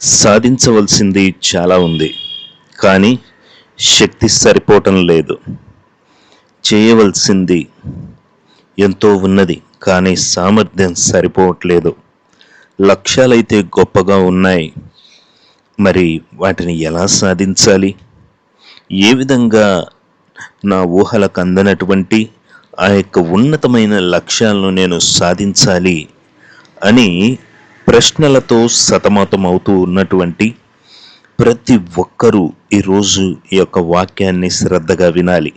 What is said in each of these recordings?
సాధించవలసింది చాలా ఉంది కానీ శక్తి సరిపోవటం లేదు. చేయవలసింది ఎంతో ఉన్నది కానీ సామర్థ్యం సరిపోవట్లేదు. లక్ష్యాలైతే గొప్పగా ఉన్నాయి. మరి వాటిని ఎలా సాధించాలి? ఏ విధంగా నా ఊహలకు అందనటువంటి ఆ యొక్క ఉన్నతమైన లక్ష్యాలను నేను సాధించాలి అని ప్రశ్నలతో సతమతమవుతూ ఉన్నటువంటి ప్రతి ఒక్కరూ ఈరోజు ఈ యొక్క వాక్యాన్ని శ్రద్ధగా వినాలి.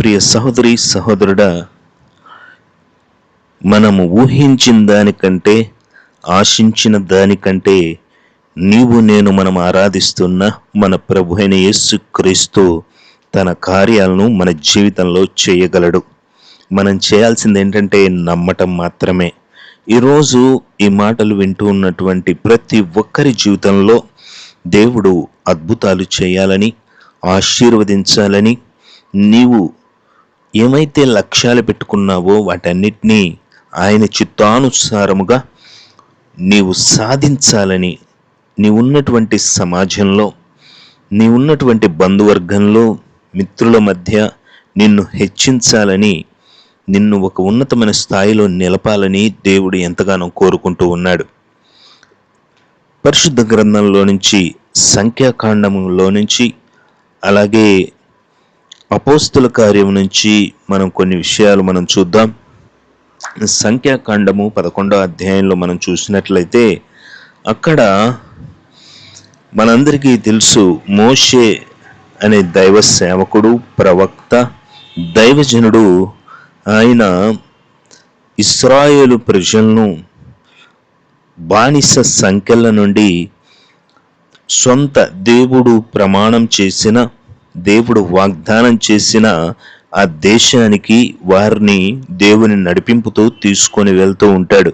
ప్రియ సహోదరి సహోదరుడా మనము ఊహించిన దానికంటే ఆశించిన దానికంటే నీవు నేను మనం ఆరాధిస్తున్న మన ప్రభు అయిన యేసు క్రీస్తు తన కార్యాలను మన జీవితంలో చేయగలడు. మనం చేయాల్సింది ఏంటంటే నమ్మటం మాత్రమే. ఈరోజు ఈ మాటలు వింటూ ఉన్నటువంటి ప్రతి ఒక్కరి జీవితంలో దేవుడు అద్భుతాలు చేయాలని ఆశీర్వదించాలని నీవు ఏమైతే లక్ష్యాలు పెట్టుకున్నావో వాటన్నిటినీ ఆయన చిత్తానుసారముగా నీవు సాధించాలని నీ ఉన్నటువంటి సమాజంలో నీ ఉన్నటువంటి బంధువర్గంలో మిత్రుల మధ్య నిన్ను హెచ్చించాలని నిన్ను ఒక ఉన్నతమైన స్థాయిలో నిలపాలని దేవుడు ఎంతగానో కోరుకుంటూ ఉన్నాడు. పరిశుద్ధ గ్రంథంలో నుంచి సంఖ్యాకాండంలో నుంచి అలాగే అపోస్తుల కార్యం నుంచి మనం కొన్ని విషయాలు మనం చూద్దాం. సంఖ్యాకాండము పదకొండో అధ్యాయంలో మనం చూసినట్లయితే అక్కడ మనందరికీ తెలుసు మోషే అనే దైవ సేవకుడు ప్రవక్త దైవజనుడు ఆయన ఇస్రాయేలు ప్రజలను బానిస సంఖ్యల నుండి సొంత దేవుడు ప్రమాణం చేసిన దేవుడు వాగ్దానం చేసిన ఆ దేశానికి వారిని దేవుని నడిపింపుతూ తీసుకొని వెళ్తూ ఉంటాడు.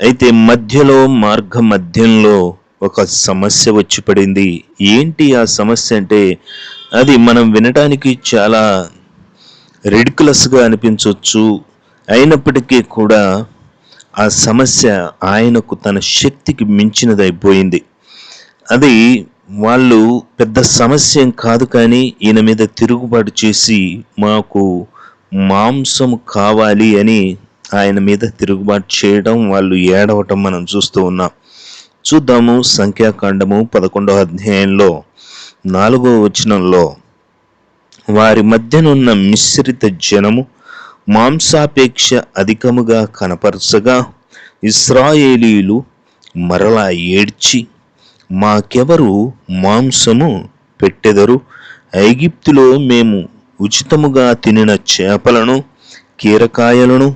అయితే మధ్యలో మార్గ మధ్యంలో ఒక సమస్య వచ్చి పడింది. ఏంటి ఆ సమస్య అంటే అది మనం వినటానికి చాలా రెడికులస్గా అనిపించవచ్చు అయినప్పటికీ కూడా ఆ సమస్య ఆయనకు తన శక్తికి మించినదైపోయింది. అది వాళ్ళు పెద్ద సమస్య కాదు కానీ ఈయన మీద తిరుగుబాటు చేసి మాకు మాంసం కావాలి అని ఆయన మీద తిరుగుబాటు చేయడం వాళ్ళు ఏడవటం మనం చూస్తూ ఉన్నాం. చూద్దాము సంఖ్యాకాండము పదకొండవ అధ్యాయంలో నాలుగో వచనంలో వారి మధ్యనున్న మిశ్రిత జనము మాంసాపేక్ష అధికముగా కనపరచగా ఇస్రాయేలీలు మరలా ఏడ్చి మాకెవరు మాంసము పెట్టెదరు? ఐగిప్తులో మేము ఉచితముగా తినిన చేపలను కీరకాయలను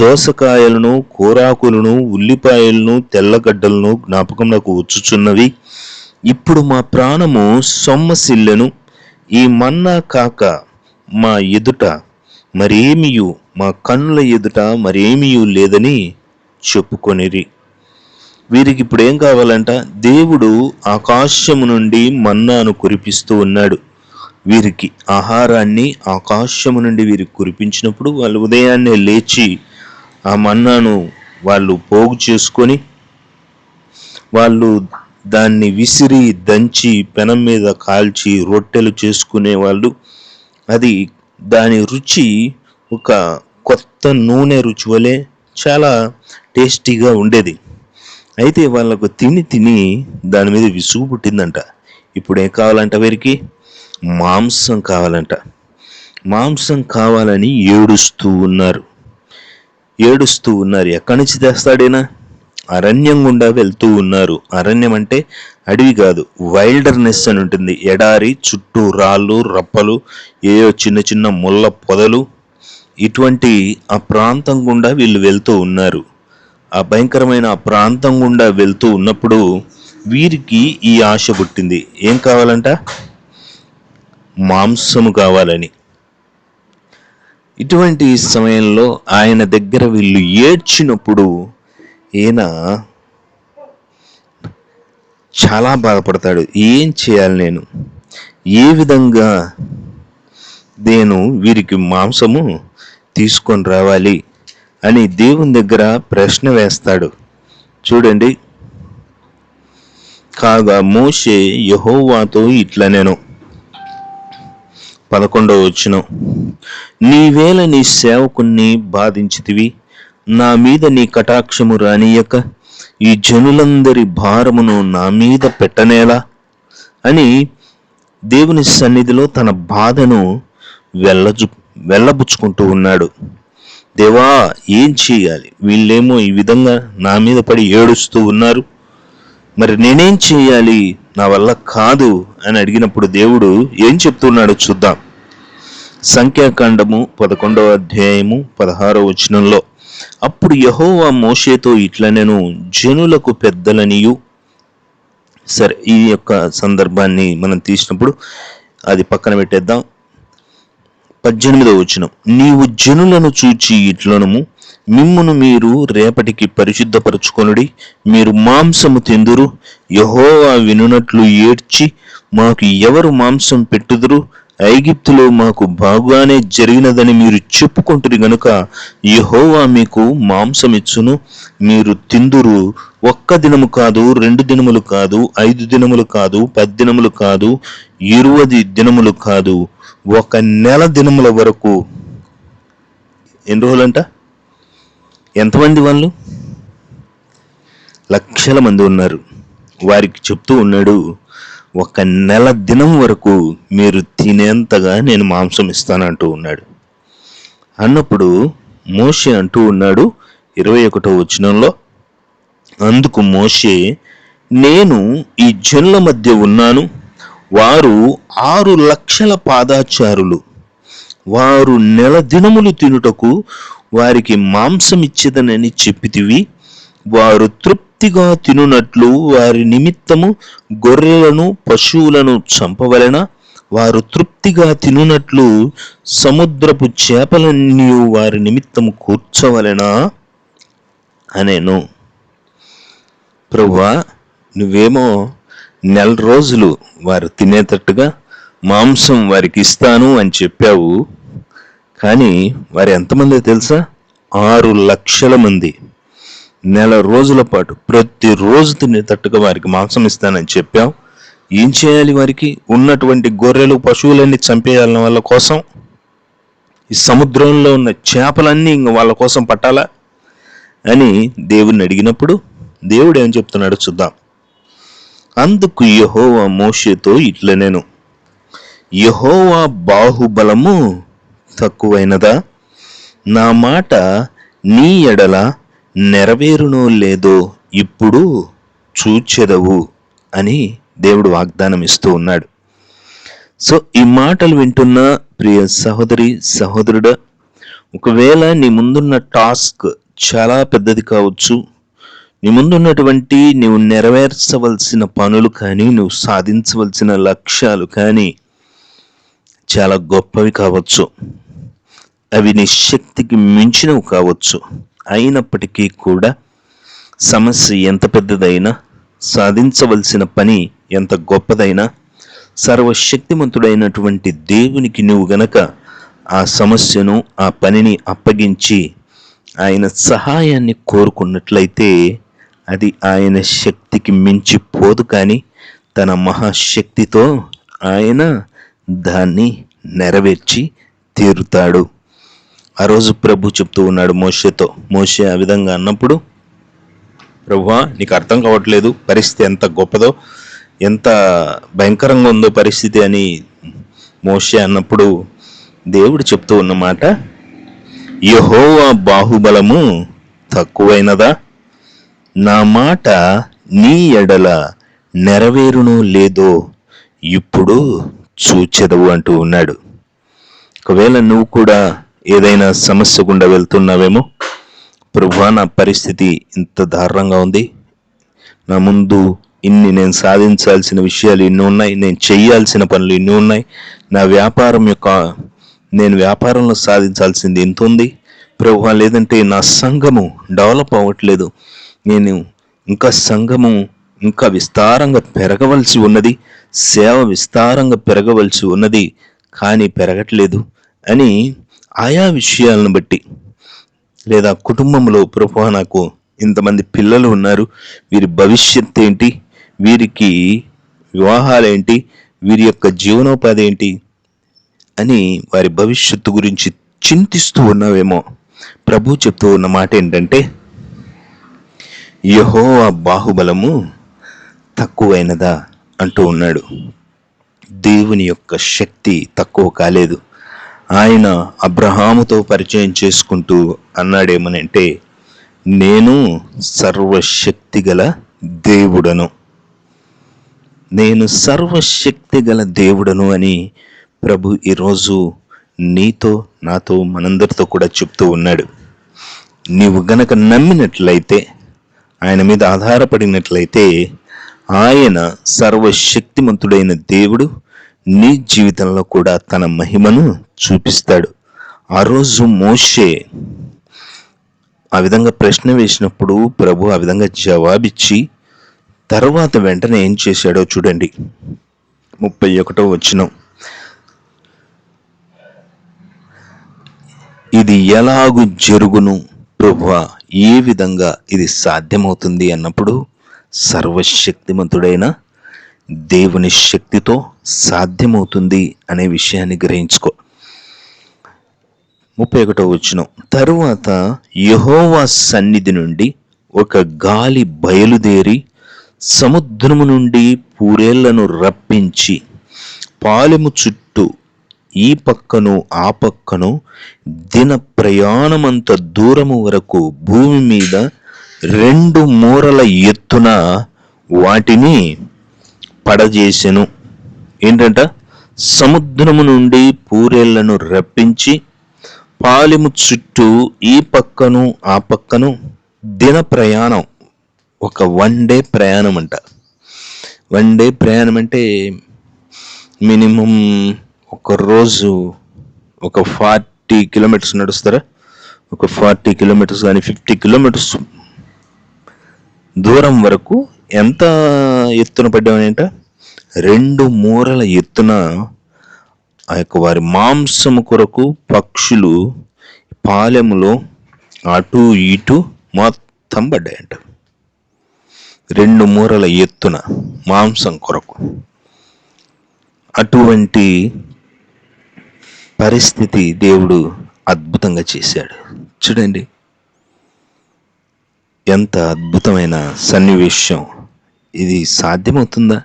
దోసకాయలను కూరాకులను ఉల్లిపాయలను తెల్లగడ్డలను జ్ఞాపకంలోకి వచ్చుచున్నవి. ఇప్పుడు మా ప్రాణము సొమ్మసిల్లెను ఈ మన్నా కాక మా ఎదుట మరేమియు మా కన్నుల ఎదుట మరేమియు లేదని చెప్పుకొనిరి. వీరికి ఇప్పుడు ఏం కావాలంట? దేవుడు ఆకాశము నుండి మన్నాను కురిపిస్తూ ఉన్నాడు. వీరికి ఆహారాన్ని ఆకాశము నుండి వీరికి కురిపించినప్పుడు వాళ్ళు ఉదయాన్నే లేచి ఆ మన్నాను వాళ్ళు పోగు చేసుకొని వాళ్ళు దాన్ని విసిరి దంచి పెనం మీద కాల్చి రొట్టెలు చేసుకునే వాళ్ళు. అది దాని రుచి ఒక కొత్త నూనె రుచి వలె చాలా టేస్టీగా ఉండేది. అయితే వాళ్ళకు తిని తిని దాని మీద విసుగు పుట్టిందంట. ఇప్పుడు ఏం కావాలంట వీరికి? మాంసం కావాలంట. మాంసం కావాలని ఏడుస్తూ ఉన్నారు. ఏడుస్తూ ఉన్నారు. ఎక్కడి నుంచి తెస్తాడేనా? అరణ్యం గుండా వెళ్తూ ఉన్నారు. అరణ్యం అంటే అడవి కాదు వైల్డర్నెస్ అని ఉంటుంది. ఎడారి చుట్టూ రాళ్ళు రప్పలు ఏయో చిన్న చిన్న ముళ్ళ పొదలు. ఇటువంటి ఆ ప్రాంతం గుండా వీళ్ళు వెళ్తూ ఉన్నారు. ఆ భయంకరమైన ఆ ప్రాంతం గుండా వెళ్తూ ఉన్నప్పుడు వీరికి ఈ ఆశ పుట్టింది. ఏం కావాలంట? మాంసము కావాలని. ఇటువంటి సమయంలో ఆయన దగ్గర వీళ్ళు ఏడ్చినప్పుడు ఈయన చాలా బాధపడతాడు. ఏం చేయాలి నేను? ఏ విధంగా నేను వీరికి మాంసము తీసుకొని రావాలి అని దేవుని దగ్గర ప్రశ్న వేస్తాడు. చూడండి. కాగా మోషే యహోవాతో ఇట్లా నేను పదకొండవ వచ్చిన నీవేళ నీ సేవకుణ్ణి బాధించితివి. నా మీద నీ కటాక్షము రానియక ఈ జనులందరి భారమును నా మీద పెట్టనేలా అని దేవుని సన్నిధిలో తన బాధను వెళ్ళజు వెళ్ళబుచ్చుకుంటూ ఉన్నాడు. దేవా ఏం చేయాలి? వీళ్ళేమో ఈ విధంగా నా మీద పడి ఏడుస్తూ ఉన్నారు. మరి నేనేం చేయాలి? నా వల్ల కాదు అని అడిగినప్పుడు దేవుడు ఏం చెప్తున్నాడో చూద్దాం. సంఖ్యాకాండము పదకొండవ అధ్యాయము పదహారవ వచనంలో. అప్పుడు యహోవా మోషేతో ఇట్లా నేను జనులకు పెద్దలనియు. సరే ఈ యొక్క సందర్భాన్ని మనం తీసినప్పుడు అది పక్కన పెట్టేద్దాం. పద్దెనిమిదవ వచనం. నీవు జనులను చూచి ఇట్లనము మిమ్మును మీరు రేపటికి పరిశుద్ధపరచుకొనుడి మీరు మాంసము తిందురు యహోవా వినునట్లు ఏడ్చి మాకు ఎవరు మాంసం పెట్టుదురు ఐగిప్తులో మాకు బాగానే జరిగినదని మీరు చెప్పుకుంటురి గనుక యహోవా మీకు మాంసమిచ్చును. మీరు తిందురు. ఒక్క దినము కాదు రెండు దినములు కాదు ఐదు దినములు కాదు పది దినములు కాదు ఇరువది దినములు కాదు. ఒక నెల దినముల వరకు ఎన్ని రోజులంట? ఎంతమంది వాళ్ళు? లక్షల మంది ఉన్నారు. వారికి చెప్తూ ఉన్నాడు ఒక నెల దినం వరకు మీరు తినేంతగా నేను మాంసం ఇస్తానంటూ ఉన్నాడు. అన్నప్పుడు మోషే అంటూ ఉన్నాడు ఇరవై ఒకటో వచనంలో అందుకు మోషే నేను ఈ జనుల మధ్య ఉన్నాను వారు ఆరు లక్షల పాదాచారులు వారు నెల దినములు తినుటకు వారికి మాంసం ఇచ్చేదనని చెప్పితివి వారు తృప్తి తృప్తిగా తినునట్లు వారి నిమిత్తము గొర్రెలను పశువులను చంపవలన వారు తృప్తిగా తినునట్లు సముద్రపు చేపలన్నీ వారి నిమిత్తము కూర్చోవలెనా అనేను. ప్రభువా నువ్వేమో నెల రోజులు వారు తినేటట్టుగా మాంసం వారికి ఇస్తాను అని చెప్పావు. కానీ వారు ఎంతమంది తెలుసా? ఆరు లక్షల మంది. నెల రోజుల పాటు ప్రతిరోజు తినేటట్టుగా వారికి మాంసం ఇస్తానని చెప్పాం. ఏం చేయాలి వారికి? ఉన్నటువంటి గొర్రెలు పశువులన్నీ చంపేయాలని వాళ్ళ కోసం ఈ సముద్రంలో ఉన్న చేపలన్నీ ఇంక వాళ్ళ కోసం పట్టాలా? అని దేవుణ్ణి అడిగినప్పుడు దేవుడు ఏం చెప్తున్నాడో చూద్దాం. అందుకు యహోవా మోషేతో ఇట్లా నేను యహోవా బాహుబలము తక్కువైనదా? నా మాట నీ ఎడల నెరవేరునో లేదో ఇప్పుడు చూచెదవు అని దేవుడు వాగ్దానం ఇస్తూ ఉన్నాడు. సో ఈ మాటలు వింటున్న ప్రియ సహోదరి సహోదరుడు ఒకవేళ నీ ముందున్న టాస్క్ చాలా పెద్దది కావచ్చు. నీ ముందున్నటువంటి నువ్వు నెరవేర్చవలసిన పనులు కానీ నువ్వు సాధించవలసిన లక్ష్యాలు కానీ చాలా గొప్పవి కావచ్చు. అవి నీ శక్తికి మించినవి కావచ్చు. అయినప్పటికీ కూడా సమస్య ఎంత పెద్దదైనా సాధించవలసిన పని ఎంత గొప్పదైనా సర్వశక్తిమంతుడైనటువంటి దేవునికి నువ్వు గనక ఆ సమస్యను ఆ పనిని అప్పగించి ఆయన సహాయాన్ని కోరుకున్నట్లయితే అది ఆయన శక్తికి మించి పోదు కానీ తన మహాశక్తితో ఆయన దాన్ని నెరవేర్చి తీరుతాడు. ఆ రోజు ప్రభు చెప్తూ ఉన్నాడు మోషేతో. మోషే ఆ విధంగా అన్నప్పుడు ప్రభువా నీకు అర్థం కావట్లేదు. పరిస్థితి ఎంత గొప్పదో ఎంత భయంకరంగా ఉందో పరిస్థితి అని మోషే అన్నప్పుడు దేవుడు చెప్తూ ఉన్నమాట యహోవా బాహుబలము తక్కువైనదా? నా మాట నీ ఎడల నెరవేరునో లేదో ఇప్పుడు చూచెదవు అంటూ ఉన్నాడు. ఒకవేళ నువ్వు కూడా ఏదైనా సమస్య గుండా వెళ్తున్నావేమో? ప్రభువా నా పరిస్థితి ఇంత దారుణంగా ఉంది. నా ముందు ఇన్ని నేను సాధించాల్సిన విషయాలు ఇన్ని ఉన్నాయి. నేను చేయాల్సిన పనులు ఇన్ని ఉన్నాయి. నా వ్యాపారం యొక్క నేను వ్యాపారంలో సాధించాల్సింది ఎంత ఉంది? ప్రభు లేదంటే నా సంఘము డెవలప్ అవ్వట్లేదు. నేను ఇంకా సంఘము ఇంకా విస్తారంగా పెరగవలసి ఉన్నది. సేవ విస్తారంగా పెరగవలసి ఉన్నది. కానీ పెరగట్లేదు అని ఆయా విషయాలను బట్టి లేదా కుటుంబంలో ప్రభు నాకు ఇంతమంది పిల్లలు ఉన్నారు వీరి భవిష్యత్ ఏంటి వీరికి వివాహాలేంటి వీరి యొక్క జీవనోపాధి ఏంటి అని వారి భవిష్యత్తు గురించి చింతిస్తూ ఉన్నావేమో ప్రభు చెప్తూ ఉన్న మాట ఏంటంటే యహోవా బాహుబలము తక్కువైనదా అంటూ ఉన్నాడు. దేవుని యొక్క శక్తి తక్కువ కాలేదు. ఆయన అబ్రహాముతో పరిచయం చేసుకుంటూ అన్నాడేమనంటే నేను సర్వశక్తి గల దేవుడను. నేను సర్వశక్తి గల దేవుడను అని ప్రభు ఈరోజు నీతో నాతో మనందరితో కూడా చెప్తూ ఉన్నాడు. నీవు గనక నమ్మినట్లయితే ఆయన మీద ఆధారపడినట్లయితే ఆయన సర్వశక్తిమంతుడైన దేవుడు నీ జీవితంలో కూడా తన మహిమను చూపిస్తాడు. ఆ రోజు మోషే ఆ విధంగా ప్రశ్న వేసినప్పుడు ప్రభు ఆ విధంగా జవాబిచ్చి తర్వాత వెంటనే ఏం చేశాడో చూడండి. ముప్పై ఒకటో వచ్చిన ఇది ఎలాగు జరుగును ప్రభువా? ఏ విధంగా ఇది సాధ్యమవుతుంది? అన్నప్పుడు సర్వశక్తిమంతుడైన దేవుని శక్తితో సాధ్యమవుతుంది అనే విషయాన్ని గ్రహించుకో. ముప్పై ఒకటో వచ్చిన తరువాత యహోవా సన్నిధి నుండి ఒక గాలి బయలుదేరి సముద్రము నుండి పూరేళ్ళను రప్పించి పాలెము చుట్టూ ఈ పక్కను ఆ పక్కను దిన ప్రయాణమంత దూరము వరకు భూమి మీద రెండు మూరల ఎత్తున వాటిని పడజేసెను. ఏంటంట? సముద్రము నుండి పూరేళ్ళను రప్పించి పాలెము చుట్టూ ఈ పక్కను ఆ పక్కను దిన ప్రయాణం. ఒక వన్ డే ప్రయాణం అంట వన్ డే ప్రయాణం అంటే మినిమం ఒక రోజు ఒక ఫార్టీ కిలోమీటర్స్ నడుస్తారా? ఒక ఫార్టీ కిలోమీటర్స్ కానీ ఫిఫ్టీ కిలోమీటర్స్ దూరం వరకు ఎంత ఎత్తున పడ్డామనేంట? రెండు మూరల ఎత్తున ఆ యొక్క వారి మాంసము కొరకు పక్షులు పాలెములో అటు ఇటు మొత్తం పడ్డాయంట. రెండు మూరల ఎత్తున మాంసం కొరకు. అటువంటి పరిస్థితి దేవుడు అద్భుతంగా చేశాడు. చూడండి ఎంత అద్భుతమైన సన్నివేశం. ఇది సాధ్యమవుతుందా?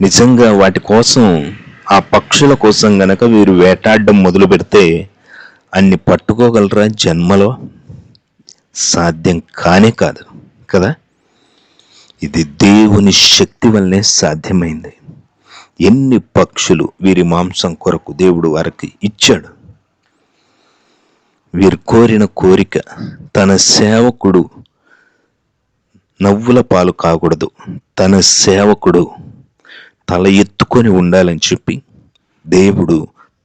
నిజంగా వాటి కోసం ఆ పక్షుల కోసం గనక వీరు వేటాడడం మొదలు పెడితే అన్ని పట్టుకోగలరా జన్మలో? సాధ్యం కానే కాదు కదా? ఇది దేవుని శక్తి వల్లనే సాధ్యమైంది. ఎన్ని పక్షులు వీరి మాంసం కొరకు దేవుడు వారికి ఇచ్చాడు? వీరు కోరిన కోరిక తన సేవకుడు నవ్వుల పాలు కాకూడదు. తన సేవకుడు తల ఎత్తుకొని ఉండాలని చెప్పి దేవుడు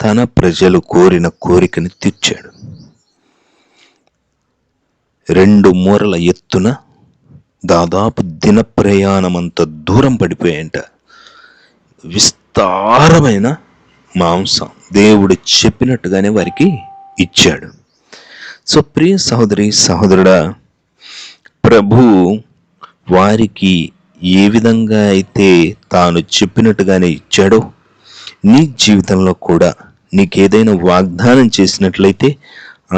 తన ప్రజలు కోరిన కోరికని తీర్చాడు. రెండు మూరల ఎత్తున దాదాపు దిన ప్రయాణమంత దూరం పడిపోయాయంట విస్తారమైన మాంసం దేవుడు చెప్పినట్టుగానే వారికి ఇచ్చాడు. సో ప్రియ సహోదరి సహోదరుడా ప్రభు వారికి ఏ విధంగా అయితే తాను చెప్పినట్టుగానే ఇచ్చాడో నీ జీవితంలో కూడా నీకేదైనా వాగ్దానం చేసినట్లయితే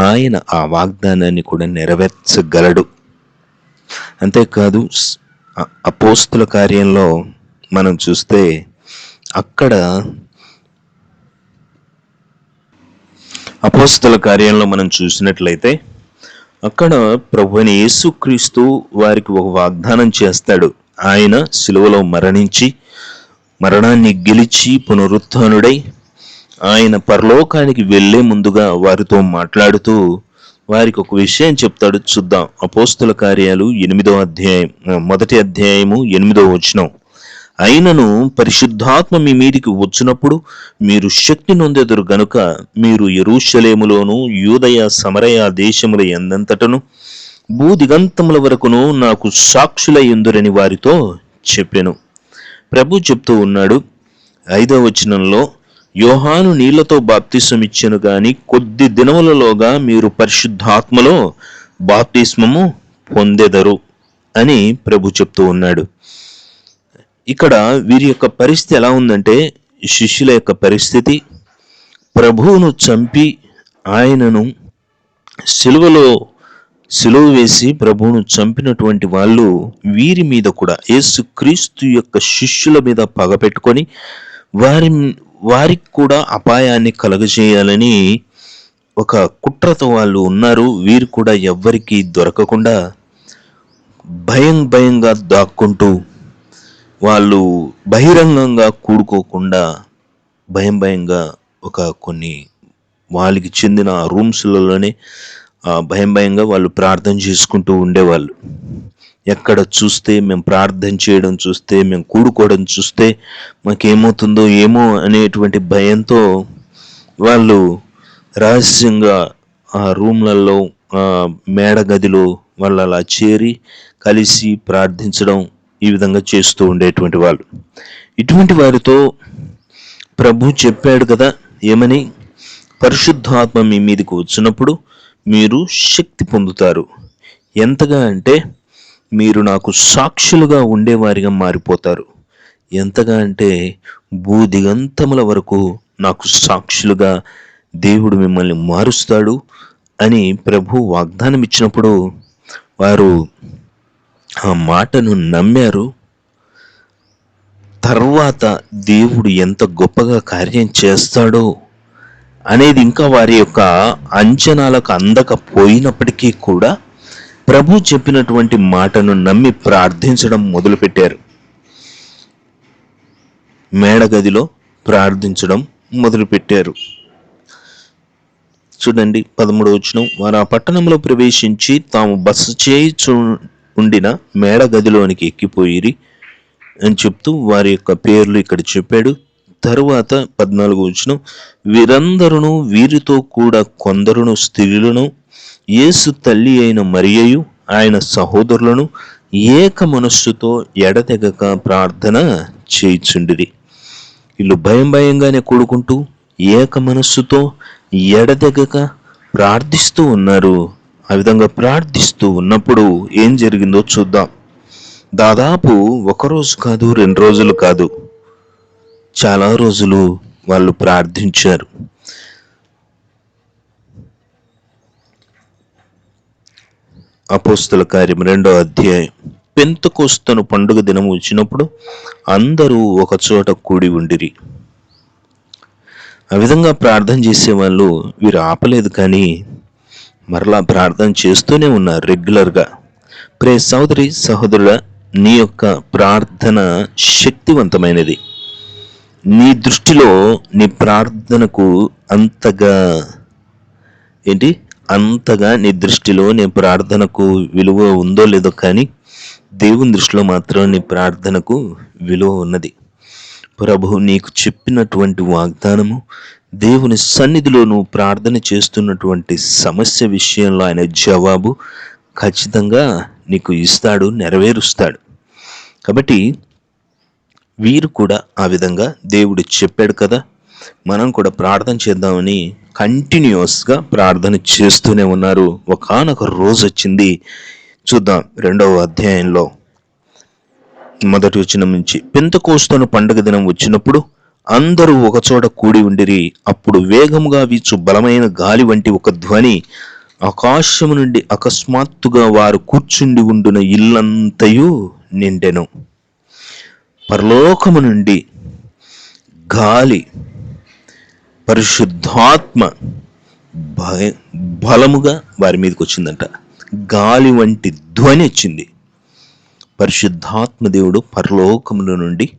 ఆయన ఆ వాగ్దానాన్ని కూడా నెరవేర్చగలడు. అంతేకాదు అపోస్తుల కార్యంలో మనం చూస్తే అక్కడ అపోస్తుల కార్యంలో మనం చూసినట్లయితే అక్కడ ప్రభుని యేసుక్రీస్తు వారికి ఒక వాగ్దానం చేస్తాడు. ఆయన సిలువలో మరణించి మరణాన్ని గెలిచి పునరుత్నుడై ఆయన పరలోకానికి వెళ్ళే ముందుగా వారితో మాట్లాడుతూ వారికి ఒక విషయం చెప్తాడు. చూద్దాం. అపోస్తుల కార్యాలు ఎనిమిదో అధ్యాయం మొదటి అధ్యాయము ఎనిమిదో వచనం. అయినను పరిశుద్ధాత్మ మీ మీదికి వచ్చినప్పుడు మీరు శక్తి నొందెదురు గనుక మీరు ఎరుషలేములోను యూదయ సమరయ దేశముల ఎందంతటను భూదిగంతముల వరకును నాకు సాక్షుల ఎందురని వారితో చెప్పెను. ప్రభు చెప్తూ ఉన్నాడు ఐదవ వచనంలో యోహాను నీళ్ళతో బాప్తిస్మమిచ్చెను గాని కొద్ది దినములలోగా మీరు పరిశుద్ధాత్మలో బాప్తిస్మము పొందెదరు అని ప్రభు చెప్తూ ఉన్నాడు. ఇక్కడ వీరి యొక్క పరిస్థితి ఎలా ఉందంటే శిష్యుల యొక్క పరిస్థితి ప్రభువును చంపి ఆయనను సిలువలో సిలువ వేసి ప్రభువును చంపినటువంటి వాళ్ళు వీరి మీద కూడా యేసుక్రీస్తు యొక్క శిష్యుల మీద పగపెట్టుకొని వారి వారికి కూడా అపాయాన్ని కలగజేయాలని ఒక కుట్రతో వాళ్ళు ఉన్నారు. వీరు కూడా ఎవ్వరికీ దొరకకుండా భయం భయంగా దాక్కుంటూ వాళ్ళు బహిరంగంగా కూడుకోకుండా భయం భయంగా ఒక కొన్ని వాళ్ళకి చెందిన రూమ్స్లలోనే భయం భయంగా వాళ్ళు ప్రార్థన చేసుకుంటూ ఉండేవాళ్ళు. ఎక్కడ చూస్తే మేము ప్రార్థన చేయడం చూస్తే మేము కూడుకోవడం చూస్తే మాకేమవుతుందో ఏమో అనేటువంటి భయంతో వాళ్ళు రహస్యంగా ఆ రూమ్లలో మేడ గదిలో వాళ్ళు అలా చేరి కలిసి ప్రార్థించడం ఈ విధంగా చేస్తూ ఉండేటువంటి వాళ్ళు. ఇటువంటి వారితో ప్రభు చెప్పాడు కదా ఏమని? పరిశుద్ధాత్మ మీ మీదకి వచ్చినప్పుడు మీరు శక్తి పొందుతారు. ఎంతగా అంటే మీరు నాకు సాక్షులుగా ఉండేవారిగా మారిపోతారు. ఎంతగా అంటే భూదిగంతముల వరకు నాకు సాక్షులుగా దేవుడు మిమ్మల్ని మారుస్తాడు అని ప్రభు వాగ్దానం ఇచ్చినప్పుడు వారు ఆ మాటను నమ్మారు. తర్వాత దేవుడు ఎంత గొప్పగా కార్యం చేస్తాడో అనేది ఇంకా వారి యొక్క అంచనాలకు అందకపోయినప్పటికీ కూడా ప్రభు చెప్పినటువంటి మాటను నమ్మి ప్రార్థించడం మొదలుపెట్టారు. మేడగదిలో ప్రార్థించడం మొదలుపెట్టారు. చూడండి పదమూడు వచ్చిన వారు ఆ పట్టణంలో ప్రవేశించి తాము బస చేయిచు ఉండిన మేడ గదిలోనికి ఎక్కిపోయిరి అని చెప్తూ వారి యొక్క పేర్లు ఇక్కడ చెప్పాడు. తరువాత పద్నాలుగు వచ్చిన వీరందరును వీరితో కూడా కొందరును స్త్రీలను యేసు తల్లి అయిన మరియయు ఆయన సహోదరులను ఏక మనస్సుతో ఎడతెగక ప్రార్థన చేయిచుండిరి. వీళ్ళు భయం భయంగానే కూడుకుంటూ ఏక మనస్సుతో ఎడతెగక ప్రార్థిస్తూ ఉన్నారు. ఆ విధంగా ప్రార్థిస్తూ ఉన్నప్పుడు ఏం జరిగిందో చూద్దాం. దాదాపు ఒక రోజు కాదు రెండు రోజులు కాదు. చాలా రోజులు వాళ్ళు ప్రార్థించారు. అపోస్తుల కార్యం రెండో అధ్యాయం. పెంతకోస్తను పండుగ దినం వచ్చినప్పుడు అందరూ ఒక చోట కూడి ఉండిరి. ఆ విధంగా ప్రార్థన చేసేవాళ్ళు వీరు ఆపలేదు కానీ మరలా ప్రార్థన చేస్తూనే ఉన్నారు రెగ్యులర్గా. ప్రే సోదరి సహోదరుడ నీ యొక్క ప్రార్థన శక్తివంతమైనది. నీ దృష్టిలో నీ ప్రార్థనకు అంతగా ఏంటి? అంతగా నీ దృష్టిలో నీ ప్రార్థనకు విలువ ఉందో లేదో కానీ దేవుని దృష్టిలో మాత్రం నీ ప్రార్థనకు విలువ ఉన్నది. ప్రభు నీకు చెప్పినటువంటి వాగ్దానము దేవుని సన్నిధిలోనూ ప్రార్థన చేస్తున్నటువంటి సమస్య విషయంలో ఆయన జవాబు ఖచ్చితంగా నీకు ఇస్తాడు నెరవేరుస్తాడు. కాబట్టి వీరు కూడా ఆ విధంగా దేవుడు చెప్పాడు కదా మనం కూడా ప్రార్థన చేద్దామని కంటిన్యూస్గా ప్రార్థన చేస్తూనే ఉన్నారు. ఒకనొక రోజు వచ్చింది. చూద్దాం రెండవ అధ్యాయంలో మొదటి వచ్చిన నుంచి. పెంతకోస్తను పండుగ దినం వచ్చినప్పుడు అందరూ ఒకచోట కూడి ఉండిరి. అప్పుడు వేగముగా వీచు బలమైన గాలి వంటి ఒక ధ్వని ఆకాశము నుండి అకస్మాత్తుగా వారు కూర్చుండి ఉండున ఇల్లంతయు నిండెను. పరలోకము నుండి గాలి పరిశుద్ధాత్మ భయ బలముగా వారి మీదకి వచ్చిందంట. గాలి వంటి ధ్వని వచ్చింది. పరిశుద్ధాత్మ దేవుడు పరలోకముల నుండి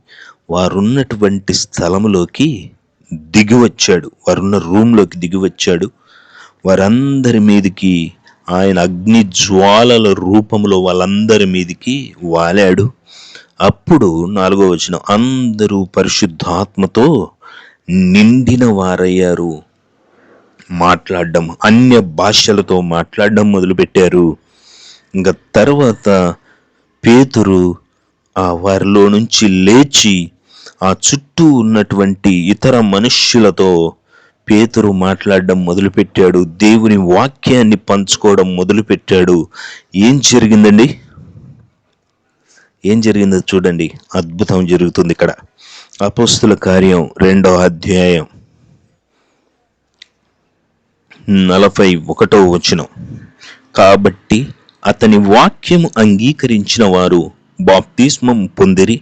వారున్నటువంటి స్థలంలోకి దిగి వచ్చాడు వారున్న రూమ్లోకి దిగి వచ్చాడు వారందరి మీదికి ఆయన అగ్ని జ్వాలల రూపంలో వాళ్ళందరి మీదికి వాలాడు. అప్పుడు నాలుగో వచనం అందరూ పరిశుద్ధాత్మతో నిండిన వారయ్యారు. మాట్లాడడం అన్య భాషలతో మాట్లాడడం మొదలుపెట్టారు. ఇంకా తర్వాత పేతురు ఆ వారిలో నుంచి లేచి ఆ చుట్టూ ఉన్నటువంటి ఇతర మనుష్యులతో పేతురు మాట్లాడడం మొదలుపెట్టాడు. దేవుని వాక్యాన్ని పంచుకోవడం మొదలుపెట్టాడు. ఏం జరిగిందండి? ఏం జరిగిందో చూడండి. అద్భుతం జరుగుతుంది ఇక్కడ. అపోస్తుల కార్యం రెండో అధ్యాయం నలభై ఒకటో వచనం. కాబట్టి అతని వాక్యము అంగీకరించిన వారు బాప్తిస్మం పొందిరి.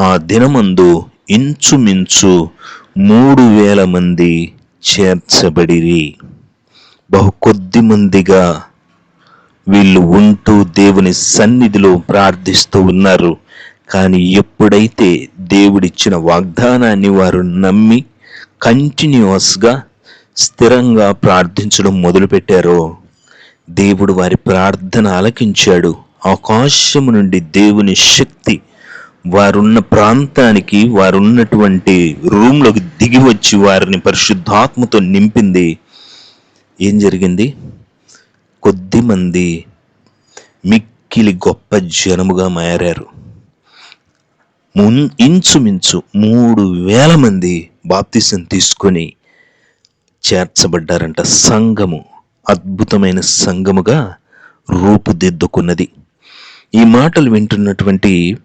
ఆ దినమందు ఇంచుమించు మూడు వేల మంది చేర్చబడిరి. బహు కొద్ది మందిగా వీళ్ళు ఉంటూ దేవుని సన్నిధిలో ప్రార్థిస్తూ ఉన్నారు. కానీ ఎప్పుడైతే దేవుడిచ్చిన వాగ్దానాన్ని వారు నమ్మి కంటిన్యూస్గా స్థిరంగా ప్రార్థించడం మొదలుపెట్టారో దేవుడు వారి ప్రార్థన ఆలకించాడు. ఆకాశము నుండి దేవుని శక్తి వారున్న ప్రాంతానికి వారున్నటువంటి రూమ్లోకి దిగి వచ్చి వారిని పరిశుద్ధాత్మతో నింపింది. ఏం జరిగింది? కొద్దిమంది మిక్కిలి గొప్ప జనముగా మారారు. మున్ ఇంచుమించు మూడు వేల మంది బాప్తిసం తీసుకొని చేర్చబడ్డారంట. సంఘము అద్భుతమైన సంఘముగా రూపుదిద్దుకున్నది. ఈ మాటలు వింటున్నటువంటి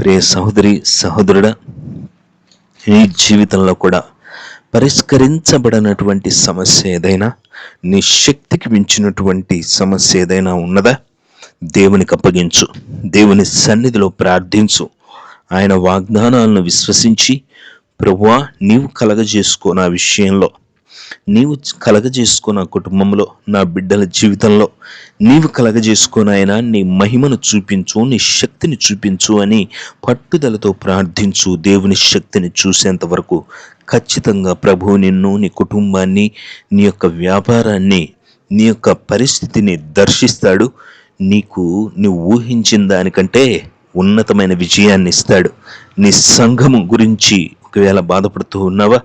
ప్రియ సహోదరి సహోదరుడ నీ జీవితంలో కూడా పరిష్కరించబడినటువంటి సమస్య ఏదైనా నీ శక్తికి మించినటువంటి సమస్య ఏదైనా ఉన్నదా? దేవునికి అప్పగించు. దేవుని సన్నిధిలో ప్రార్థించు. ఆయన వాగ్దానాలను విశ్వసించి ప్రభువా నీవు కలగజేసుకో నా విషయంలో. నీవు కలగజేసుకో నా కుటుంబంలో నా బిడ్డల జీవితంలో నీవు కలగజేసుకోనాయన నీ మహిమను చూపించు నీ శక్తిని చూపించు అని పట్టుదలతో ప్రార్థించు. దేవుని శక్తిని చూసేంత వరకు ఖచ్చితంగా ప్రభు నిన్ను నీ కుటుంబాన్ని నీ యొక్క వ్యాపారాన్ని నీ యొక్క పరిస్థితిని దర్శిస్తాడు. నీకు నువ్వు ఊహించిన దానికంటే ఉన్నతమైన విజయాన్ని ఇస్తాడు. నీ సంఘము గురించి ఒకవేళ బాధపడుతూ ఉన్నావా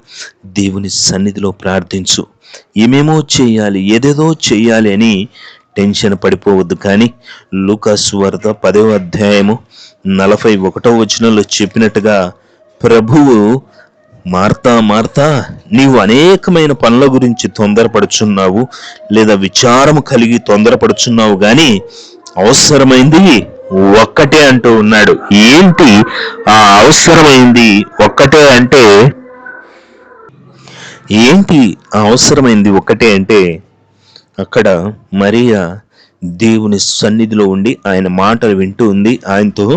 దేవుని సన్నిధిలో ప్రార్థించు. ఏమేమో చేయాలి ఏదేదో చేయాలి అని టెన్షన్ పడిపోవద్దు కానీ లూకాస్ వార్త పదవ అధ్యాయము నలభై ఒకటో వచనంలో చెప్పినట్టుగా ప్రభువు మార్తా మార్తా నీవు అనేకమైన పనుల గురించి తొందరపడుచున్నావు లేదా విచారము కలిగి తొందరపడుచున్నావు కానీ అవసరమైంది ఒక్కటే అంటూ ఉన్నాడు. ఏంటి? ఆ అవసరమైంది ఒక్కటే అంటే? ఏంటి ఆ అవసరమైంది ఒక్కటే అంటే? అక్కడ మరియా దేవుని సన్నిధిలో ఉండి ఆయన మాటలు వింటూ ఉంది. ఆయనతో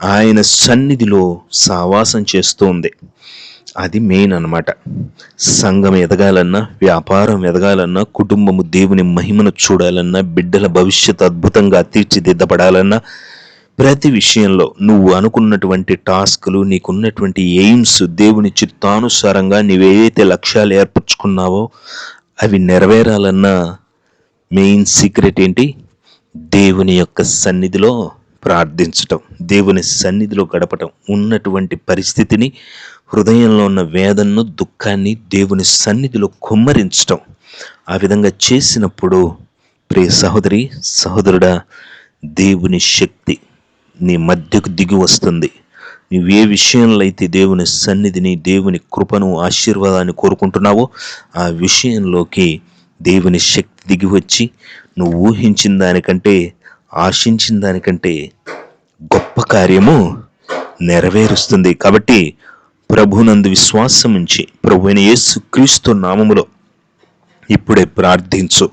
ఆయన సన్నిధిలో సావాసం చేస్తూ ఉంది. అది మెయిన్ అనమాట సంఘం ఎదగాలన్నా వ్యాపారం ఎదగాలన్నా కుటుంబము దేవుని మహిమను చూడాలన్నా బిడ్డల భవిష్యత్ అద్భుతంగా తీర్చిదిద్దపడాలన్నా ప్రతి విషయంలో నువ్వు అనుకున్నటువంటి టాస్కులు నీకున్నటువంటి ఎయిమ్స్ దేవుని చిత్తానుసారంగా నీవేదైతే లక్ష్యాలు ఏర్పరచుకున్నావో అవి నెరవేరాలన్నా మెయిన్ సీక్రెట్ ఏంటి? దేవుని యొక్క సన్నిధిలో ప్రార్థించటం దేవుని సన్నిధిలో గడపటం ఉన్నటువంటి పరిస్థితిని హృదయంలో ఉన్న వేదనను దుఃఖాన్ని దేవుని సన్నిధిలో కుమ్మరించటం. ఆ విధంగా చేసినప్పుడు ప్రియ సహోదరి సహోదరుడా దేవుని శక్తి నీ మధ్యకు దిగి వస్తుంది. నువ్వు ఏ విషయంలో అయితే దేవుని సన్నిధిని దేవుని కృపను ఆశీర్వాదాన్ని కోరుకుంటున్నావో ఆ విషయంలోకి దేవుని శక్తి దిగి వచ్చి నువ్వు ఊహించిన దానికంటే ఆశించిన దానికంటే గొప్ప కార్యము నెరవేరుస్తుంది. కాబట్టి ప్రభునందు విశ్వాసం ఉంచి ప్రభు యేసు క్రీస్తు నామములో ఇప్పుడే ప్రార్థించు.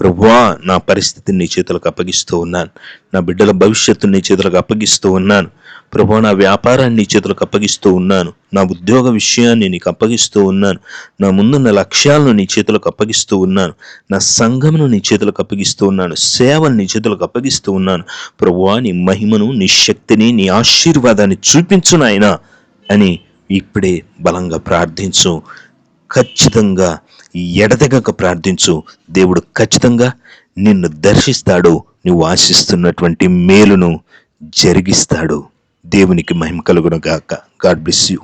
ప్రభువా నా పరిస్థితిని నీ చేతులకు అప్పగిస్తూ ఉన్నాను. నా బిడ్డల భవిష్యత్తుని నీ చేతులకు అప్పగిస్తూ ఉన్నాను. ప్రభు నా వ్యాపారాన్ని నీ చేతులకు అప్పగిస్తూ ఉన్నాను. నా ఉద్యోగ విషయాన్ని నీకు అప్పగిస్తూ ఉన్నాను. నా ముందున్న లక్ష్యాలను నీ చేతులకు అప్పగిస్తూ ఉన్నాను. నా సంఘమును నీ చేతులకు అప్పగిస్తూ ఉన్నాను. సేవను నీ చేతులకు అప్పగిస్తూ ఉన్నాను. ప్రభువా నీ మహిమను నీ శక్తిని నీ ఆశీర్వాదాన్ని చూపించు నాయనా అని ఇప్పుడే బలంగా ప్రార్థించు. ఖచ్చితంగా ఎడతెగక ప్రార్థించు. దేవుడు ఖచ్చితంగా నిన్ను దర్శిస్తాడు. నువ్వు ఆశిస్తున్నటువంటి మేలును జరిగిస్తాడు. దేవునికి మహిమ కలుగును గాక. God bless you.